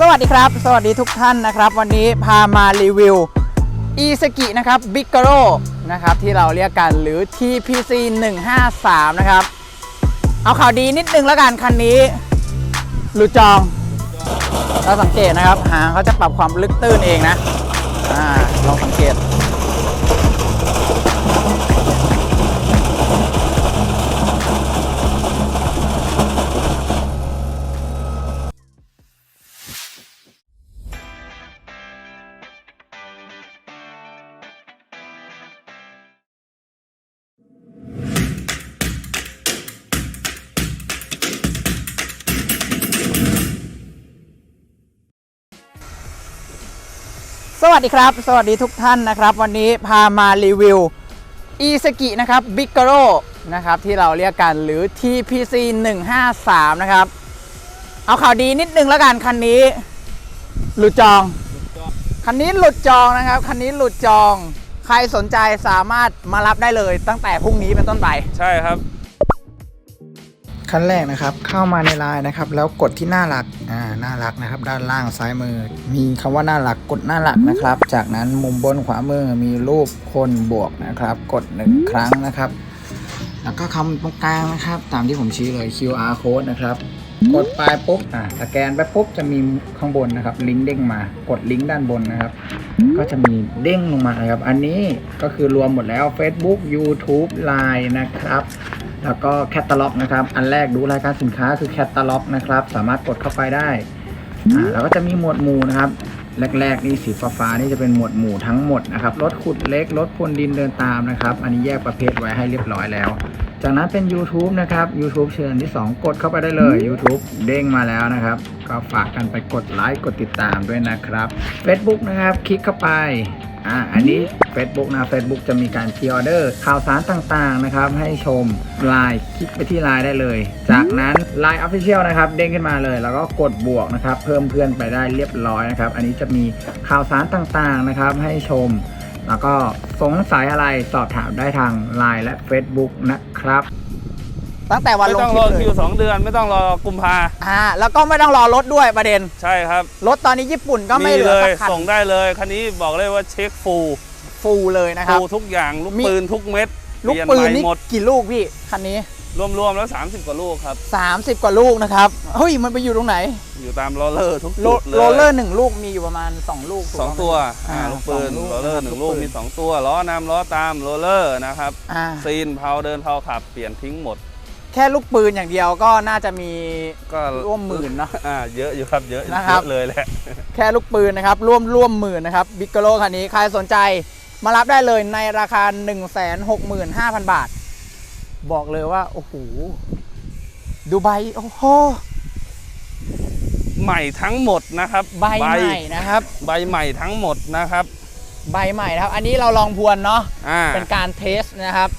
สวัสดีครับ สวัสดีทุกท่านนะครับ วันนี้พามารีวิวอีสกินะครับ b i g r o นะครับที่เราเรียกกันหรือ TPC 153 นะครับ เอาข่าวดีนิดนึงแล้วกันคันนี้หลุดจอง เราสังเกตนะครับ หางเขาจะปรับความลึกตื้นเองนะอลองสังเกต วัสดีครับ สวัสดีทุกท่านนะครับ วันนี้พามารีวิว e s k i นะครับ b i g r o นะครับที่เราเรียกกันหรือ TPC 153 นะครับ เอาข่าวดีนิดนึงแล้วกัน คันนี้ หลุดจอง คันนี้หลุดจองนะครับ คันนี้หลุดจอง ใครสนใจสามารถมารับได้เลยตั้งแต่พรุ่งนี้เป็นต้นไป ใช่ครับ ขั้นแรกนะครับเข้ามาในไลน์นะครับ แล้วกดที่หน้าหลักอ่าหน้าหลักนะครับ ด้านล่างซ้ายมือ มีคำว่าหน้าหลักกดหน้าหลักนะครับ จากนั้นมุมบนขวามือมีรูปคนบวกนะครับ กดหนึ่งครั้งนะครับ แล้วก็คำตรงกลางนะครับ ตามที่ผมชี้เลย QR code นะครับกดไปปุ๊บอ่าสแกนไปปุ๊บจะมีข้างบนนะครับ ลิงก์เด้งมากดลิงก์ด้านบนนะครับ ก็จะมีเด้งลงมานะครับ อันนี้ก็คือรวมหมดแล้ว Facebook YouTube Line นะครับ แล้วก็แคตตาล็อกนะครับ อันแรกดูรายการสินค้าคือแคตตาล็อกนะครับ สามารถกดเข้าไปได้อ่าแล้วก็จะมีหมวดหมู่นะครับ แรกๆนี่สีฟ้าๆนี่จะเป็นหมวดหมู่ทั้งหมดนะครับ รถขุดเล็ก รถพรวนดินเดินตามนะครับ อันนี้แยกประเภทไว้ให้เรียบร้อยแล้ว จากนั้นเป็น YouTube นะครับ YouTube เชิญที่ 2 กดเข้าไปได้เลย YouTube เด้งมาแล้วนะครับ ก็ฝากกันไปกดไลค์กดติดตามด้วยนะครับ Facebook นะครับ คลิกเข้าไปอ่าอันนี้ Facebook นะ Facebook จะมีการพีออเดอร์ข่าวสารต่างๆนะครับ ให้ชมไลน์คลิกไปที่ไลน์ได้เลย จากนั้น Line Official นะครับ เด้งขึ้นมาเลย แล้วก็กดบวกนะครับ เพิ่มเพื่อนไปได้เรียบร้อยนะครับ อันนี้จะมีข่าวสารต่างๆนะครับ ให้ชม แล้วก็สงสัยอะไรสอบถามได้ทาง Line และ Facebook นะครับ ตั้งแต่วันไม่ลงต้องครลิอปเลคิยวสองเดือนไม่ต้องรอกุมภาอ่า แล้วก็ไม่ต้องรอรถด้วยประเด็น ใช่ครับรถตอนนี้ญี่ปุ่นก็ไม่เหลืเลอยสักคันส่งได้เลย คันนี้บอกเลยว่าเช็คฟูลฟูลเลยนะครัฟูบลทุกอย่าง ลูกมี ปืนทุกเม็ดลูกเยปืนใหม่นี่หมด กี่ลูกพี่ คันนี้ รวมๆแล้ว 30 กว่าลูกครับ 30 กว่าลูกนะครับ เฮ้ย มันไปอยู่ตรงไหน อยู่ตามโรลเลอร์ทุกโรจุดเลยโรลเลอร์หนึ่งลูกมีอยู่ประมาณ 2 ลูกถูกสองไหม ตัวอ่าอ่าลูกปืนสองลูกโรลเลอร์หนึ่งลูกลูกปืน มีสองตัวล้อนำล้อตามโรลเลอร์นะครับอ่าซีนเผาเดินเผาขับเปลี่ยนทิ้งหมดแค่ลูกปืนอย่างเดียวก็น่าจะมีก็ร่วมหมื่นเนาะ อ่าเยอะอยู่ครับเยอะนะครับเยอะเลยแหละ แค่ลูกปืนนะครับ ร่วมร่วมหมื่นนะครับบิ๊กโกโลคันนี้ใครสนใจมารับได้เลยในราคา 165,000 บาท บอกเลยว่า โอ้โหดูใบโอ้โหใหม่ทั้งหมดนะครับใบใหม่นะครับ ใบใหม่ทั้งหมดนะครับ ใบใหม่นะครับ อันนี้เราลองพวนเนาะอ่าเป็นการเทสนะครับ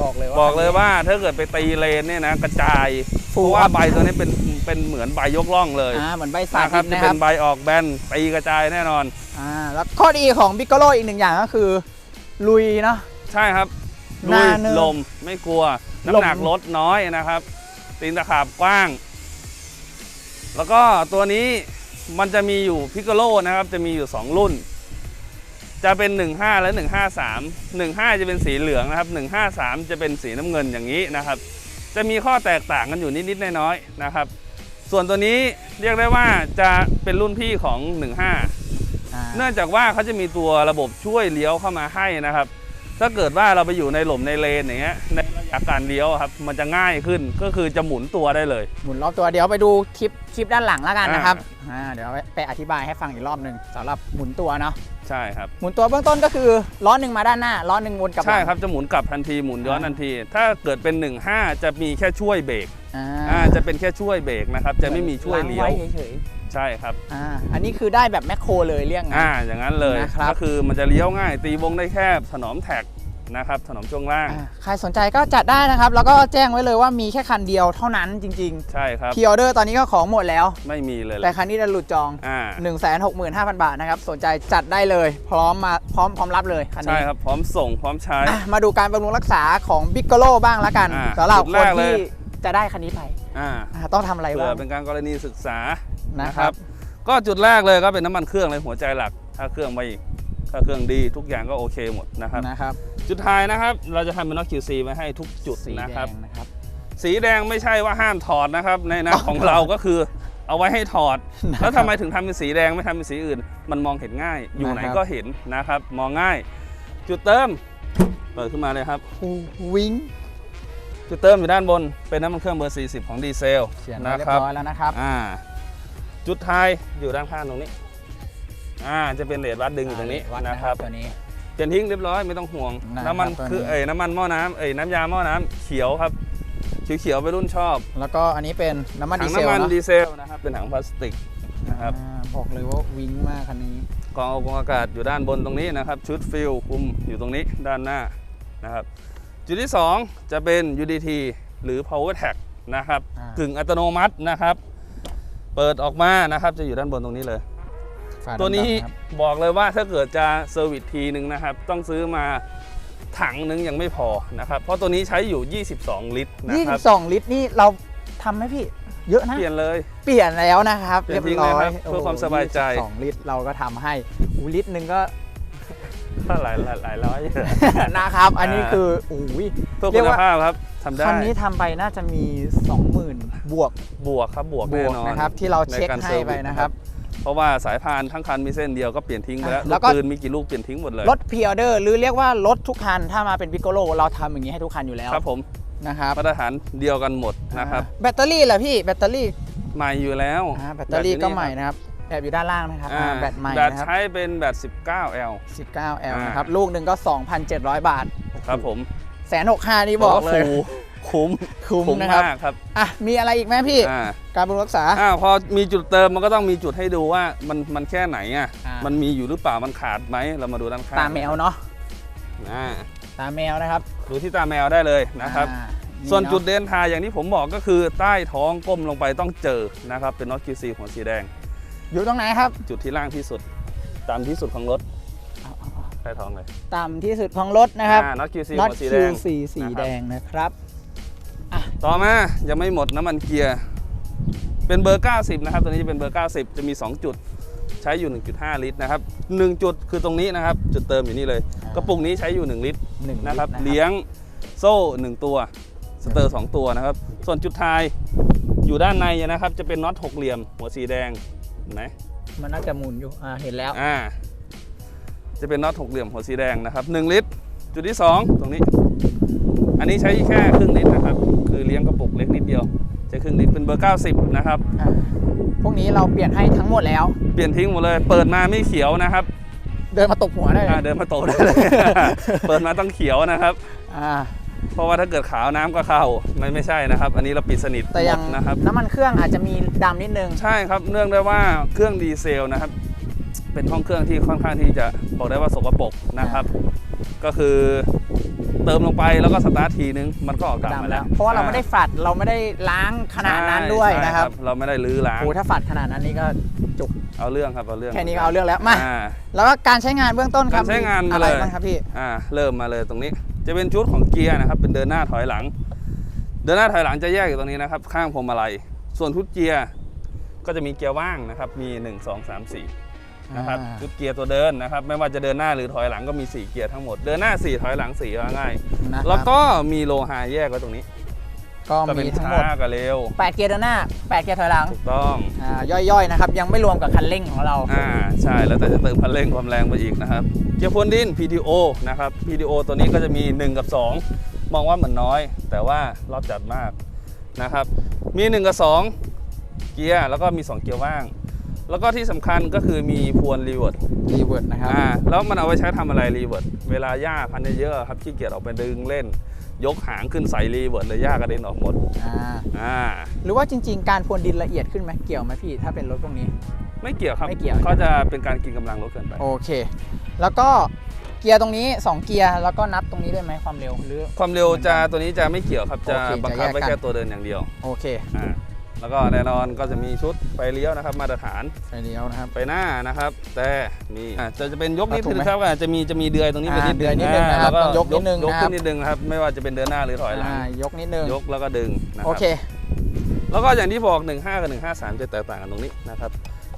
บอกเลยว่าบอกเลยว่าถ้าเกิดไปตีเลนเนี่ยนะกระจายเพ Full ราะว่า up ใบตัวนี้เป็นเป็นเหมือนใบยกล่องเลยอ่าเหมือนใบสานะคธิรับตจะนะคเป็รับนใบออกแบนตีกระจายแน่นอนอ่าแล้วข้อดีของบิ๊กโ o อีกหนึ่งอย่างก็คือ ลุยเนาะใช่ครับ หลุน้ายเนินลมไม่กลัวลมน้ำหนักลดน้อยนะครับ ตีนตะขาบกว้าง แล้วก็ตัวนี้มันจะมีอยู่พิกโลนะครับ จะมีอยู่ 2 รุ่น จะเป็น 15 และ 153 15 จะเป็นสีเหลืองนะครับ 153 จะเป็นสีน้ำเงินอย่างนี้นะครับ จะมีข้อแตกต่างกันอยู่นิดๆน้อยๆนะครับ ส่วนตัวนี้เรียกได้ว่าจะเป็นรุ่นพี่ของ 15 อ่าเนื่องจากว่าเขาจะมีตัวระบบช่วยเลี้ยวเข้ามาให้นะครับ ถ้าเกิดว่าเราไปอยู่ในหล่มในเลนอย่างเงี้ยในระยะการเลี้ยวอะครับมันจะง่ายขึ้นก็คือจะหมุนตัวได้เลย หมุนรอบตัวเดี๋ยวไปดูคลิปคลิปด้านหลังแล้วกันอ่านนะครับอ่าเดี๋ยวไปไปอธิบายให้ฟังอีกรอบหนึ่งสำหรับหมุนตัวเนาะใช่ครับหมุนตัวเบื้องต้นก็คือล้อหนึ่งมาด้านหน้าล้อหนึ่งวนกลับหลังใช่ครับจะหมุนกลับทันทีหมุนย้อนอ่าทันที ถ้าเกิดเป็น 15 จะมีแค่ช่วยเบรกอ่าอ่าจะเป็นแค่ช่วยเบรกนะครับจะไม่มีช่วยเลี้ยวล้างไเฉย ใช่ครับๆอ่าอันนี้คือได้แบบแมคโครเลยเรียกไงอ่าอย่างนั้นเลยนะครับ ก็คือมันจะเลี้ยวง่าย ตีวงได้แคบถนอมแท็กนะครับถนอมช่วงล่าง อ่าใครสนใจก็จัดได้นะครับ แล้วก็แจ้งไว้เลยว่ามีแค่คันเดียวเท่านั้นจริงใช่ครับ ๆพีออเดอร์ตอนนี้ก็ของหมดแล้ว ไม่มีเลยแหแต่ละคันนี้จะหลุดจอง อ่า165,000 บาทนะครับ สนใจจัดได้เลย พร้อมมาพร้อมพร้อมรับเลยคันใช่นี้ครับพร้อมส่งพร้อมใช้ อะมาดูการบำรุงรักษาของบิ๊กโกโลบ้างละกันอ่าสำหรับจุดคแรนกเลย ที่จะได้คันนี้ไปอ่าอ่าต้องทำอะไรเผื่บ้าองเป็นการกรณีศึกษา นะครับ ก็จุดแรกเลยก็เป็นน้ำมันเครื่องเลยหัวใจหลัก ถ้าเครื่องไม่ถ้าเครื่องดีทุกอย่างก็โอเคหมดนะครับนะครับ จุดท้ายนะครับ เราจะทำเป็นน็อต QC ไว้ให้ทุกจุดสีนะแดครับงนะครับ สีแดงไม่ใช่ว่าห้ามถอดนะครับในหน้าของเราก็คือเอาไว้ให้ถอดนะครับแล้วทำไมถึงทำเป็นสีแดงไม่ทำเป็นสีอื่น มันมองเห็นง่าย อยู่ไหนนะครับก็เห็นนะครับ มองง่าย จุดเติมเปิดขึ้นมาเลยครับวิงจุดเติมอยู่ด้านบนเป็นน้ำมันเครื่องเบอร์ 40 ของดีเซลเขียนไว้นะเรียครับบร้อยแล้วนะครับอ่า จุดท้ายอยู่ด้านข้างตรงนี้ อ่าจะเป็นเลดวัดดึงอยู่ตรงนี้วัดนะครับตัวนี้เปลี่ยนทิ้งเรียบร้อยไม่ต้องห่วงนะครับน้ำมันตัวนี้คือเอ้ยน้ำมันหม้อน้ำเอ้ยน้ำยาหม้อน้ำเขียวครับเขียวๆไปรุ่นชอบ แล้วก็อันนี้เป็นน้ำมันถัดีงเซลน้ำมันเนอะดีเซลนะครับเป็นถังพลาสติกนะครับอ่าบอกเลยว่าวิงมากคันนี้กรองอากาศอยู่ด้านบนตรงนี้นะครับ ชุดฟิลคุมอยู่ตรงนี้ด้านหน้านะครับ จุดที่ 2 จะเป็น UDT หรือ Power Tag นะครับอ่ากึ่งอัตโนมัตินะครับ เปิดออกมานะครับจะอยู่ด้านบนตรงนี้เลย ฝาตัวนี้ดำๆครับบอกเลยว่าถ้าเกิดจะเซอร์วิสทีหนึ่งนะครับ ต้องซื้อมาถังนึงยังไม่พอนะครับเพราะตัวนี้ใช้อยู่ 22 ลิตรนะครับ22ลิตรนี่เราทำไหมพี่ เยอะนะ เปลี่ยนเลย เปลี่ยนแล้วนะครับ เปลี่เรียยนบทิ้งร้อยเลยครับเพื่อความสบายใจ สองลิตรเราก็ทำให้อูลิตรหนึ่งก็ ถ้าหลายหลายหลายร้อยนะครับ อันนี้คืออุ้ยเพื่อเรีคุยกณว่าภาพครับทำได้คันนี้ทำไปน่าจะมี 20,000 บวกบวกครับบวกบแน่วกนอนนะครับ ที่เราเช็คในการให้เซอร์วิสไปนะครับ เพราะว่าสายพานทั้งคันมีเส้นเดียวก็เปลี่ยนทิ้งไปแล้วอะแล้ลูวกก็ ปืนมีกี่ลูกเปลี่ยนทิ้งหมดเลยรถพ r ออเดอร์หรือเรียกว่ารถทุกคัน ถ้ามาเป็นพิโกโลเราทำอย่างนี้ให้ทุกคันอยู่แล้วครับผมนะครับมาตรฐานเดียวกันหมดนะครับ อ่าแบตเตอรี่แหละพี่แบตเตอรี่ใหม่อยู่แล้วอ่าแบตเตอรี่ก็ใหม่นะครับ แอบอยู่ด้านล่างนะครับอ่าอ่าแบตใหม่แบตนะครับใช้เป็นแบต 19L 19L อ่านนะครับ ลูกหนึ่งก็ 2,700 บาทครับผมแสนหกห้านี่บอกเลย โโหคุ้มคุ้มคุ้มนะครับ มากครับอะ มีอะไรอีกไหมพี่ อ่าการบำรุงรักษา อ่าพอมีจุดเติมมันก็ต้องมีจุดให้ดูว่ามันมันแค่ไหนอะอ่ามั มันมีอยู่หรือเปล่ามันขาดไหมเรามาดูด้านข้างตาแมวเนาะ อ่าตาแมวนะครับดูที่ตาแมวได้เลยนะครับ อ่าส่วนจุดเาะเดินทางอย่างที่ผมบอกก็คือใต้ท้องก้มลงไปต้องเจอนะครับเป็นน็อต QC หัวสีแดง อยู่ตรงไหนครับ จุดที่ล่างที่สุด ตามที่สุดของรถใต้ท้องเลยต่ำที่สุดของรถนะครับอ่าน็อต QC น็อตหัวสีแดง QC สีแดงนะครับต่อมายังไม่หมดน้ำมันเกียร์ เป็นเบอร์ 90 นะครับ ตัวนี้จะเป็นเบอร์ 90 จะมี 2 จุดใช้อยู่ 1.5 ลิตรนะครับ 1 จุดคือตรงนี้นะครับ จุดเติมอยู่นี่เลยอ่ากระปุกนี้ใช้อยู่ 1 ลิตรหนึ่งนะครับลิตเลี้ยงโซ่ 1 ตัว สเตอร์ 2 ตัวนะครับ ส่วนจุดท้ายอยู่ด้านในนะครับ จะเป็นน็อตหกเหลี่ยม หัวสีแดง เห็นไหมมันน่าจะหมุนอยู่อ่าเห็นแล้วอ่าจะเป็นน็อตหกเหลี่ยมหัวสีแดงนะครับ 1 ลิตร จุดที่ 2 ตรงนี้ อันนี้ใช้แค่ครึ่งลิตรนะครับ คือเลี้ยงกระปุกเล็กนิดเดียวใช้ครึ่งลิตรเป็นเบอร์ 90 นะครับอ่าพวกนี้เราเปลี่ยนให้ทั้งหมดแล้ว เปลี่ยนทิ้งหมดเลย เปิดมาไม่เขียวนะครับ เดินมาตบหัวได้เลยอ่าเดินมาโตได้เลย เปิดมาต้องเขียวนะครับ อ่า เพราะว่าถ้าเกิดขาวน้ำก็เข้าไม่ไม่ใช่นะครับ อันนี้เราปิดสนิทแต่หยัมงดนะครับน้ำมันเครื่องอาจจะมีดำนิดนึง ใช่ครับเนื่องด้วยว่าเครื่องดีเซลนะครับ เป็นห้องเครื่องที่ค่อนข้างที่จะบอกได้ว่าสกปรกนะครับ ก็คือเติมลงไปแล้วก็สตาร์ททีนึงมันก็ออกดำมาดำแล้แล้ววเพราะว่าเราไม่ได้ฝัดเราไม่ได้ล้างขนาดนั้นด้วยใช่นะครับ เราไม่ได้ลื้อล้างโอ้ถ้าฝัดขนาดนั้นนี่ก็จุกเอาเรื่องครับเอาเรื่องแค่นี้ก็เอาเรื่องแล้วมาอ่าแล้วก็การใช้งานเบื้องต้นครับการใช้งานอะไรเลยบ้างครับพี่อ่าเริ่มมาเลยตรงนี้ จะเป็นชุดของเกียร์นะครับเป็นเดินหน้าถอยหลัง เดินหน้าถอยหลังจะแยกอยู่ตรงนี้นะครับ ข้างพวงมาลัยส่วนชุดเกียร์ก็จะมีเกียร์ว่างนะครับ มี 1 2 3 4นะครับอ่าชุดเกียร์ตัวเดินนะครับ ไม่ว่าจะเดินหน้าหรือถอยหลังก็มี 4 เกียร์ทั้งหมด เดินหน้า 4 ถอยหลัง4ว่าง่ายนะครับแล้วก็มีโลหะแยกไว้ตรงนี้ ก็ก็เป็มีนทั้งช้าหมดกับเร็ว 8 เกียร์เดินหน้า 8 เกียร์ถอยหลังถูกต้อง อ่าย่อยๆนะครับ ยังไม่รวมกับคันเร่งของเรา อ่า ใช่ แล้วแต่จะเติมคันเร่งความแรงไปอีกนะครับ เกียร์พ่นดิน PTO นะครับ PTO ตัวนี้ก็จะมี 1 กับ 2 มองว่าเหมือนน้อย แต่ว่ารอบจัดมากนะครับ มี 1 กับ 2 เกียร์ แล้วก็มี 2 เกียร์ว่าง แล้วก็ที่สำคัญก็คือมีพวนรีเวิร์ด รีเวิร์ดนะครับ อ่าแล้วมันเอาไว้ใช้ทำอะไรรีเวิร์ดเวลาหญ้าพันเยอะๆครับขี้เกียจออกไปดึงเล่น ยกหางขึ้นใส่รีเวิร์ดเลยหญ้ากระเด็นออกหมดอ่าอ่าหรือว่าจริง ๆ การพรวนดินละเอียดขึ้นไหมเกี่ยวไหมพี่ ถ้าเป็นรถพวกนี้ ไม่เกี่ยวครับไม่เกี่ยว เขาจะเป็นการกินกำลังรถเกินไป โอเค แล้วก็เกียร์ตรงนี้ 2 เกียร์แล้วก็นับตรงนี้ด้วยไหมความเร็วหรือ ความเร็วจะตัวนี้จะไม่เกี่ยวครับจะโอเคบังคับจะแยกไว้กันแค่ตัวเดินอย่างเดียวโอเค อ่า แล้วก็แน่นอนก็จะมีชุดไฟเลี้ยวนะครับ มาตรฐานไฟเลี้ยวนะครับ ไฟหน้านะครับ แต่มีอะจะจะเป็นยกนิดถูกนึไหมงครับอะจะมีจะมีเดือยตรงนี้อ่าเป็นนิดเดือยนิดนึงอ่านะครับแล้วก็ต้องยกนิดนึงยกนะครับขึ้นนิดนึงนะครับไม่ว่าจะเป็นเดินหน้าหรือถอยหลังอ่ายกนิดนึงยกแล้วก็ดึงนะคโอรับเค แล้วก็อย่างที่บอก 15 กับ 153 จะแตกต่างกันตรงนี้นะครับ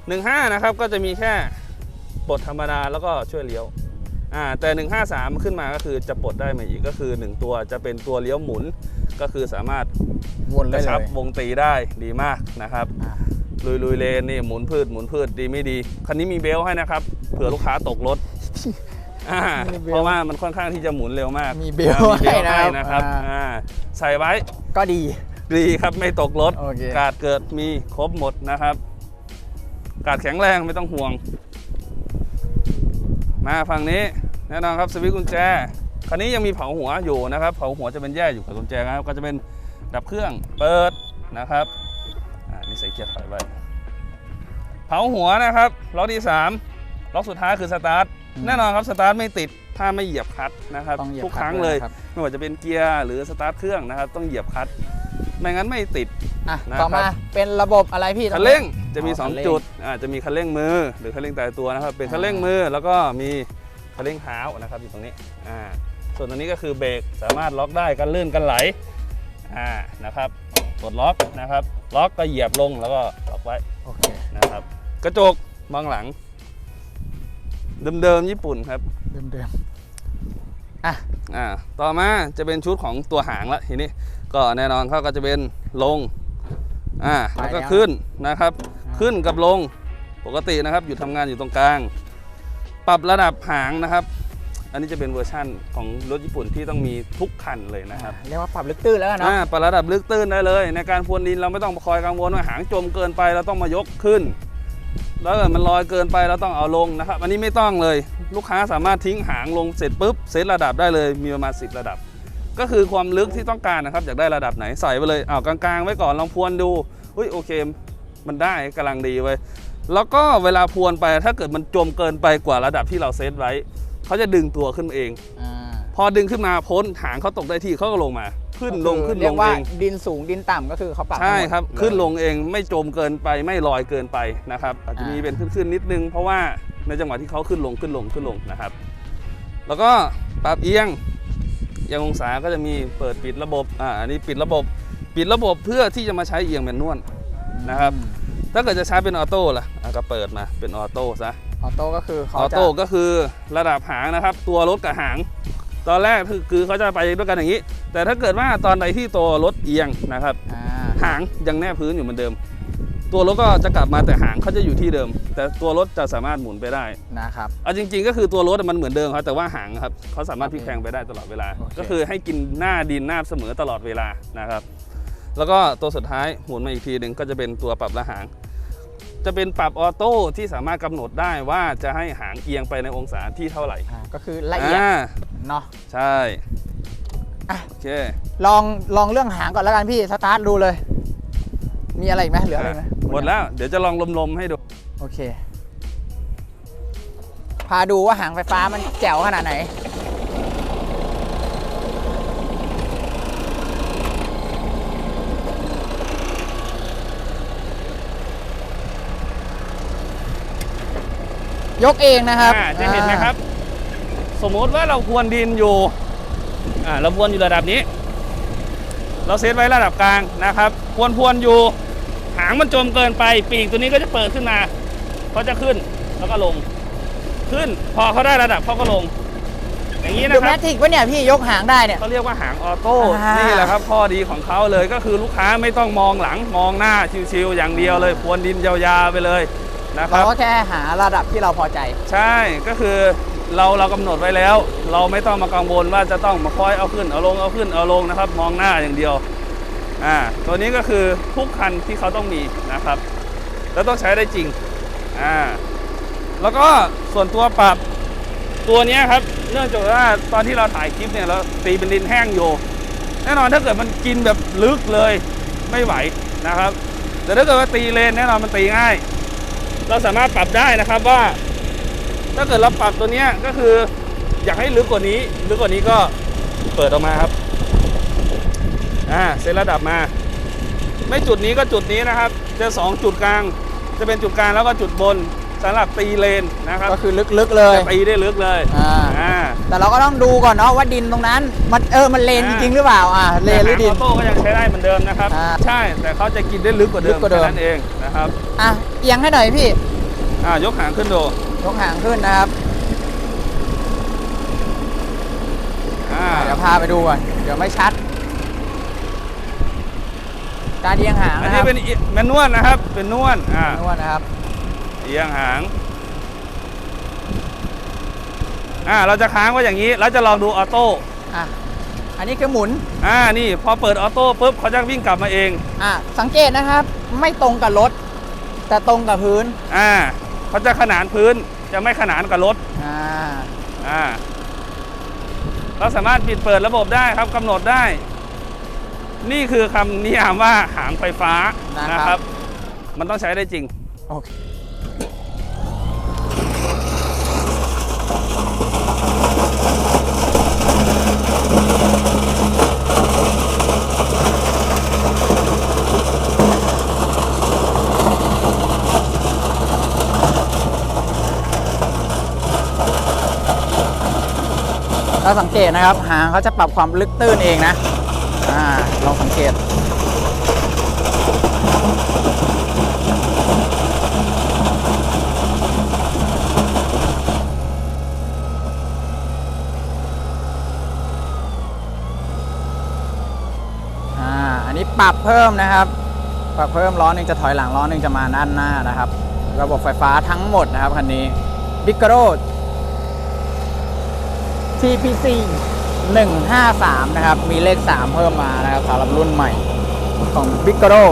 15 นะครับก็จะมีแค่ปลดธรรมดาแล้วก็ช่วยเลี้ยว อ่าแต่ 153 ขึ้นมาก็คือจะปลดได้มาอีกก็คือ 1 ตัวจะเป็นตัวเลี้ยวหมุนก็คือสามารถวนกได้ระเลชับย วงตีได้ดีมากนะครับ อ่า ลุยลุยเลนนี่หมุนพืชหมุนพืชดีไม่ดี คันนี้มีเบลต์ให้นะครับเผื่อลูกค้าตกรถอ่ามีเบลต์เพราะว่ามันค่อนข้างที่จะหมุนเร็วมากมีเบลต์อ่ามีเบลต์ให้ให้นะนะคครัรับบ อ่าอ่าใส่ไว้ก็ดี ดีครับไม่ตกรถโอเค กาดเกิดมีครบหมดนะครับ กาดแข็งแรงไม่ต้องห่วง มาฝั่งนี้แน่นอนครับสวิตช์กุญแจคันนี้ยังมีเผาหัวอยู่นะครับเผาหัวจะเป็นแยกอยู่กับกุญแจนะครับก็จะเป็นดับเครื่องเปิดนะครับอ่านี่ใส่เกียร์ถอยไว้เผาหัวนะครับล็อกที่สามล็อกสุดท้ายคือสตาร์ทอืมแน่นอนครับสตาร์ทไม่ติดถ้าไม่เหยียบคลัตช์นะครับต้องเหยียบทุกคคลัตช์รั้งเลยด้วยนะครับ ไม่ว่าจะเป็นเกียร์หรือสตาร์ทเครื่องนะครับต้องเหยียบคลัตช์ไม่งั้นไม่ติด อะนะครับต่อมาเป็นระบบอะไรพี่คันเร่ง จะมีอ๋อคันเร่ง2จุดอ่าจะมีคันเร่งมือ หรือคันเร่งตายตัวนะครับ เป็นคันเร่งมือแล้วก็มีคันเร่งเท้านะครับอยู่ตรงนี้อ่าส่วนตรงนี้ก็คือเบรกสามารถล็อกได้กันลื่นกันไหลอ่านะครับกดล็อกนะครับ ล็อกก็เหยียบลงแล้วก็ล็อกไว้โอเคนะครับ กระจกมองหลัง เดิมๆญี่ปุ่นครับ เดิมเดิมอ่าต่อมาจะเป็นชุดของตัวหางละทีนี้ก็แน่นอนเขาก็จะเป็นลงอ่าแล้วก็ขึ้นนะครับ ขึ้นกับลงปกตินะครับ อยู่ทำงานอยู่ตรงกลาง ปรับระดับหางนะครับ อันนี้จะเป็นเวอร์ชั่นของรถญี่ปุ่นที่ต้องมีทุกคันเลยนะครับเรียกว่าปรับลึกตื้นแล้วกันเนาะอ่าปรับระดับลึกตื้นได้เลย ในการพรวนดินเราไม่ต้องคอยกังวลว่าหางจมเกินไปเราต้องมายกขึ้น แล้วเกิดมันลอยเกินไปเราต้องเอาลงนะครับ อันนี้ไม่ต้องเลย ลูกค้าสามารถทิ้งหางลงเสร็จปุ๊บเซตระดับได้เลยมีประมาณ 10 ระดับ ก็คือความลึกที่ต้องการนะครับอยากได้ระดับไหนใส่ไปเลยเอากลางๆ ไว้ก่อนลองพรวนดูอุ้ยโอเค มันได้กำลังดีไว้ยแล้วก็เวลาพรวนไปถ้าเกิดมันจมเกินไปกว่าระดับที่เราเซตไว้เขาจะดึงตัวขึ้นมาเองอ่าพอดึงขึ้นมาพ้นหางเขาตกได้ที่เขาก็ลงมา ขึ้นลงขึ้นลเรียงกว่าเองดินสูงดินต่ำก็คือเขาปรับใช่ทั้งหมดครับเลยขึ้นลงเองไม่จมเกินไปไม่ลอยเกินไปนะครับ อาจจะมีอ่าเป็นขึ้นๆนิดนึง เพราะว่าในจังหวะที่เขาขึ้นลงขึ้นลงขึ้นลงนะครับ แล้วก็ปรับเอียงเอียงองศาก็จะมีเปิดปิดระบบอ่าอันนี้ปิดระบบ ปิดระบบเพื่อที่จะมาใช้เอียงแมนนวล นะครับ ถ้าเกิดจะใช้เป็นออโต้ล่ะอะก็เปิดมาเป็นออโต้ซะออโต้ก็คืออเขาอจะโต้ก็คือระดับหางนะครับ ตัวรถกับหาง ตอนแรกคือคือเขาจะไปด้วยกันอย่างนี้ แต่ถ้าเกิดว่าตอนใดที่ตัวรถเอียงนะครับอ่าหางยังแนบพื้นอยู่เหมือนเดิม ตัวรถก็จะกลับมาแต่หางเขาจะอยู่ที่เดิม แต่ตัวรถจะสามารถหมุนไปได้นะครับเอาจริง ๆ ก็คือตัวรถมันเหมือนเดิมครับแต่ว่าหางครับเขาสามารถพลิกแพลงไปได้ตลอดเวลาโอเคก็คือให้กินหน้าดินหน้าเสมอตลอดเวลานะครับ แล้วก็ตัวสุดท้ายหมุนมาอีกทีหนึ่งก็จะเป็นตัวปรับระหาง จะเป็นปรับออโต้ที่สามารถกำหนดได้ว่าจะให้หางเอียงไปในองศาที่เท่าไหร่อ่าก็คือละเอียดอ่าเนาะใช่อะโอเคลองลองเรื่องหางก่อนแล้วกันพี่สตาร์ทดูเลย มีอะไรอีกไหมเหลืออะไรอีกไหมหมดแล้วเดี๋ยวจะลองลมๆให้ดู โอเค พาดูว่าหางไฟฟ้ามันแจ๋วขนาดไหน ยกเองนะครับอ่าจะเห็นไหมครับ สมมุติว่าเราควรดินอยู่อ่าเราพรวนอยู่ระดับนี้ เราเซตไว้ระดับกลางนะครับพรวนพรวนอยู่ หางมันจมเกินไป ปีกตัวนี้ก็จะเปิดขึ้นมาเขาจะขึ้นแล้วก็ลง ขึ้นพอเขาได้ระดับเขาก็ลง อย่างนี้ดูนะคแมรับ ทริกวะเนี่ยพี่ยกหางได้เนี่ย เขาเรียกว่าหางออโต้อ่านี่ นี่แหละครับข้อดีของเขาเลยก็คือลูกค้าไม่ต้องมองหลังมองหน้าชิวๆอย่างเดียวเลยพรวนดินยาวๆไปเลย นะคเรารับ ก็แค่หาระดับที่เราพอใจ ใช่ก็คือเราเรากำหนดไว้แล้ว เราไม่ต้องมากังวลว่าจะต้องมาคอยเอาขึ้นเอาลงเอาขึ้นเอาลงนะครับ มองหน้าอย่างเดียวอ่าตัวนี้ก็คือทุกคันที่เขาต้องมีนะครับ แล้วต้องใช้ได้จริงอ่าแล้วก็ส่วนตัวปรับตัวเนี้ยครับเนื่องจากว่าตอนที่เราถ่ายคลิปเนี่ยเราตีเป็นดินแห้งอยู่ แน่นอนถ้าเกิดมันกินแบบลึกเลยไม่ไหวนะครับ แต่ถ้าเกิดว่าตีเลนแน่นอนมันตีง่าย เราสามารถปรับได้นะครับว่า ถ้าเกิดเราปรับตัวเนี้ยก็คือ อยากให้ลึกกว่านี้ ลึกกว่านี้ก็เปิดออกมาครับอ่าเซตระดับมา ไม่จุดนี้ก็จุดนี้นะครับ จะสองจุดกลาง จะเป็นจุดกลางแล้วก็จุดบน สำหรับตีเลนนะครับก็คือลึกๆเลยจะตีได้ลึกเลยอ่า อ่าแต่เราก็ต้องดูก่อนเนาะว่าดินตรงนั้น มันเออมันเลนจริงๆหรือเปล่าอ่าเลนหรือดิน แต่หางออโต้ก็ยังใช้ได้เหมือนเดิมนะครับ อ่าใช่แต่เขาจะกินได้ลึกกว่าเดิลึมกกว่าเดิม แค่นั้นเองนะครับอะเอียงให้หน่อยพี่อ่ายกหางขึ้นดูยกหางขึ้นนะครับอ่าอะเดี๋ยวพาไปดูก่อนเดี๋ยวไม่ชัด การเอียงหางอันนะคนี้รับเป็นอิแมนนวลนะครับเป็นนวลอ่า นวดนะครับ เอียงหางอ่าเราจะค้างไว้อย่างนี้ แล้วจะลองดูออโต้อะอันนี้คือหมุนอ่านี่พอเปิดออโต้ปุ๊บเขาจะวิ่งกลับมาเองอะสังเกตนะครับ ไม่ตรงกับรถ แต่ตรงกับพื้นอ่าเขาจะขนานพื้นจะไม่ขนานกับรถอ่าอ่าเราสามารถปิดเปิดระบบได้ครับกำหนดได้ นี่คือคำนิยามว่าหางไฟฟ้านะครับ มันต้องใช้ได้จริงโอเค ถ้าสังเกตนะครับ หางเขาจะปรับความลึกตื้นเองนะอ่าลองสังเกตอ่าอันนี้ปรับเพิ่มนะครับ ปรับเพิ่มล้อหนึ่งจะถอยหลังล้อหนึ่งจะมาด้านหน้านะครับ ระบบไฟฟ้าทั้งหมดนะครับคันนี้ b i g r o TPC 153 นะครับ มีเลข 3 เพิ่มมานะครับสำหรับรุ่นใหม่ของ b i g r o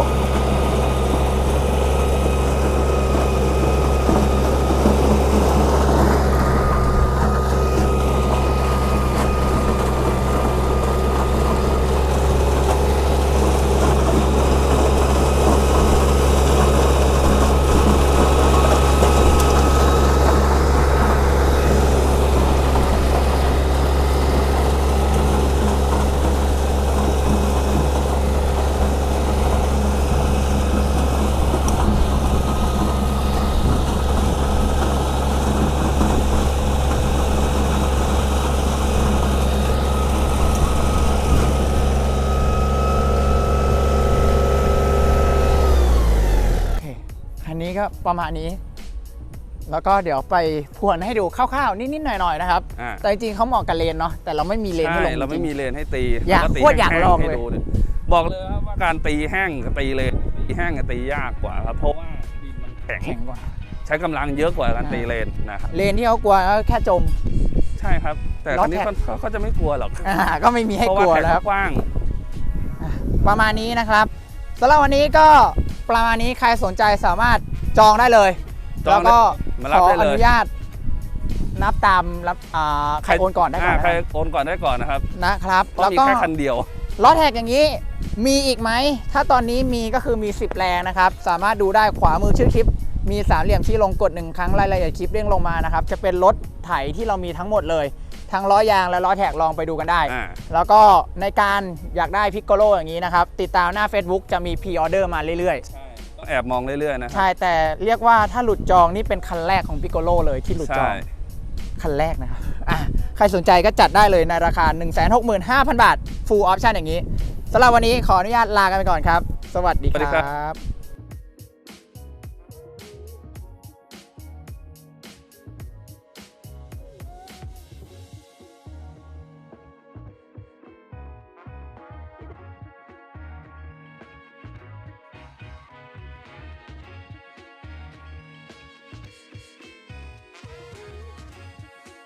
โอเคอันนี้ ก็ประมาณนี้ แล้วก็เดี๋ยวไปพวนให้ดูคร่าวๆ นิดๆหน่อยๆนะครับ อ่า แต่จริงๆเขาเหมาะกับเลนเนาะแต่เราไม่มีเลนให้ใช่ลงเราไม่จงๆมีเลนให้ตีอยากเรตีโคตรอยากแห้งๆลองให้เลย ดูดิบอกเลยครับว่าการตีแห้งกับตีเลนตีแห้งกับตียากกว่าครับเพราะว่าดินมันแข็งแข็งกว่า ใช้กำลังเยอะกว่าการตีเลนนะครับเลนที่เขากลัวก็แค่จม ใช่ครับ แต่ล้อคันนี้แท็ก เขาเขาจะไม่กลัวหรอกอ่าก็ไม่มีให้เพราะกว่าลัวแท็กแล้วครับเขากว้าง ประมาณนี้นะครับสำหรับวันนี้ก็ประมาณนี้ใครสนใจสามารถ จองได้เลยจแล้องวได้ก็มาขรับอได้อเลย นุญาต นับตามรับอ่าใครโอนก่อนได้ก่อนาใครนะครับโอนก่อนได้ก่อนนะครับนะครับเพราะแล้วมีก็แค่คันเดียว ล้อแท็กอย่างนี้มีอีกไหม ถ้าตอนนี้มีก็คือมี 10 แรงนะครับ สามารถดูได้ขวามือชื่อคลิป มีสามเหลี่ยมชี้ลงกดหนึ่งครั้งรายละเอียดคลิปเด้งลงมานะครับ จะเป็นรถไถที่เรามีทั้งหมดเลย ทั้งล้อยางและล้อแท็กลองไปดูกันได้ อ่า แล้วก็ในการอยากได้พิกโกโลอย่างนี้นะครับ ติดตามหน้า Facebook จะมีพ r ออเดอร์มาเรื่อยใช่ต้อง แอบมองเรื่อยๆนะๆใช่แต่เรียกว่าถ้าหลุดจองนี่เป็นคันแรกของพิกโกโลเลยที่หลุดจอใช่ง คันแรกนะครับอะใครสนใจก็จัดได้เลยในราคา 165,000 บาท full option อย่างนี้สำหรับวันนี้ขออนุญาตลากันไปก่อนครับ สวัสดีสวัสดีคครัรับ